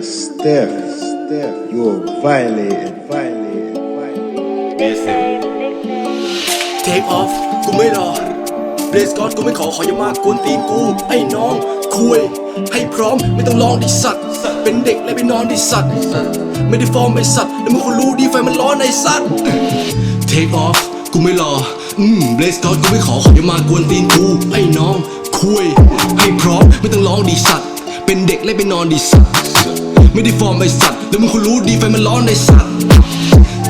Uh, Steph, Steph, you're violated, violated, violated. เทคออฟกูไม่รอเบสกอตกูไม่ขอขออย่ามากวนตีนกู ไอ้น้องคุย ให้พร้อมไม่ต้องลองดิสัตว์ เป็นเด็กและไปนอนดิสัตว์ไม่ได้ฟอร์มไอ้สัตว์แล้วมึงคนรู้ดีไฟมันร้อนไอ้สัตว์เทคออฟกูไม่รออืมเบสกอตกูไม่ขอขออย่ามากวนตีนกูไอ้น้องคุยให้พร้อมไม่ต้องร้องดิสัตว์เป็นเด็กและไปนอนดิสัตว์ ไม่ได้ฟอร์มไอ้สัตว์แล้วมึงคนรู้ดีไฟมันร้อนไอ้สัตว์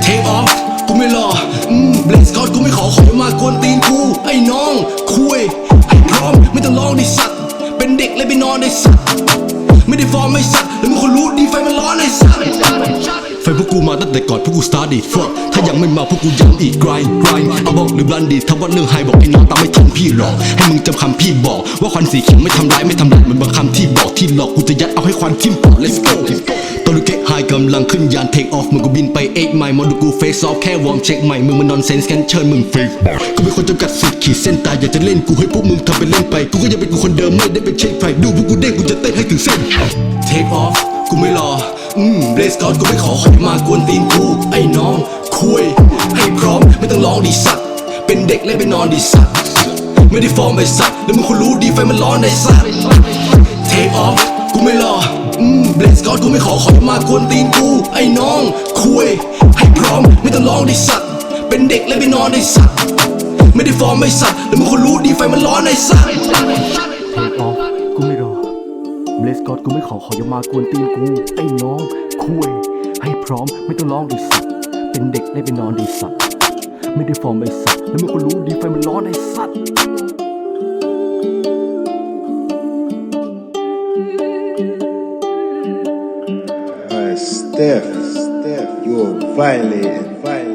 เทคออฟกูไม่รออืมเบลสกอตกูไม่ขอขอมากวนตีนกูไอ้น้องคุยให้พร้อมไม่ต้องร้องดิสัตว์เป็นเด็กเลยไปนอนไอ้สัตว์ไม่ได้ฟอร์มไอ้สัตว์แล้วมึงคนรู้ดีไฟมันร้อนไอ้สัตว์ไฟพวกกูมาตั้งแต่ก่อนพวกกูสตาร์ดิฟถ้ายังไม่มาพวกกูย้ำอีกกรไกรเอาบอกหรือบลันดีถ้าว่าเรื่องไฮบอกไอ้น้องตามไม่ทันพี่หรอกให้มึงจำคำพี่บอก ว่าควันสีเขียวไม่ทำร้ายไม่ทำลายเหมันบางคำที่บอกที่หลอกกูจะยัด ควันทิ่มปอด let's go ตอนดูเก๊ไฮกำลังขึ้นยานเทคออฟมึงก็บินไปเอ็กไมล์มองดูกูเฟซออฟแค่วอร์มเช็คใหม่ มึงมันนอนเซนส์กันเชิญมึงฟรีกูเป็นคนจำกัดสิทธิ์ขีดเส้นตายอยากจะเล่นกูให้พวกมึงทำเป็นเล่นไป กูก็ยังเป็นกูคนเดิมไม่ได้เป็นเช็คไฟดูพวกกูเด้งกูจะเต้นให้ถึงเส้นเทคออฟกูไม่รอ อืมเบสกอตกูไม่ขอขอยมากวนตีนกูไอ้น้อง คุย ให้พร้อมไม่ต้องร้องดิสัตว์เป็นเด็กและไปนอนดิสัตว์ไม่ได้ฟอร์มไอ้สัตว์แล้วมึงคนรู้ดีไฟมันร้อนไอ้สัต กอตกูไม่ขอขอมากวนตีนกูไอ้น้องคุยให้พร้อมไม่ต้องร้องดิสัตว์เป็นเด็กและไปนอนไอ้สัตว์ไม่ได้ฟอร์มไอ้สัตว์แล้วมึงคนรู้ดีไฟมันร้อนไอ้สัตว์เทคออฟกูไม่รอเบสกอตกูไม่ขอขอยมากวนตีนกูไอ้น้องคุยให้พร้อมไม่ต้องร้องดิสัตว์เป็นเด็กได้ไปนอนดิสัตว์ไม่ได้ฟอร์มไอ้สัตว์แล้วมึงก็รู้ดีไฟมันร้อนไอ้สัตว์ Uh, Steph, Steph, you're violated, violated.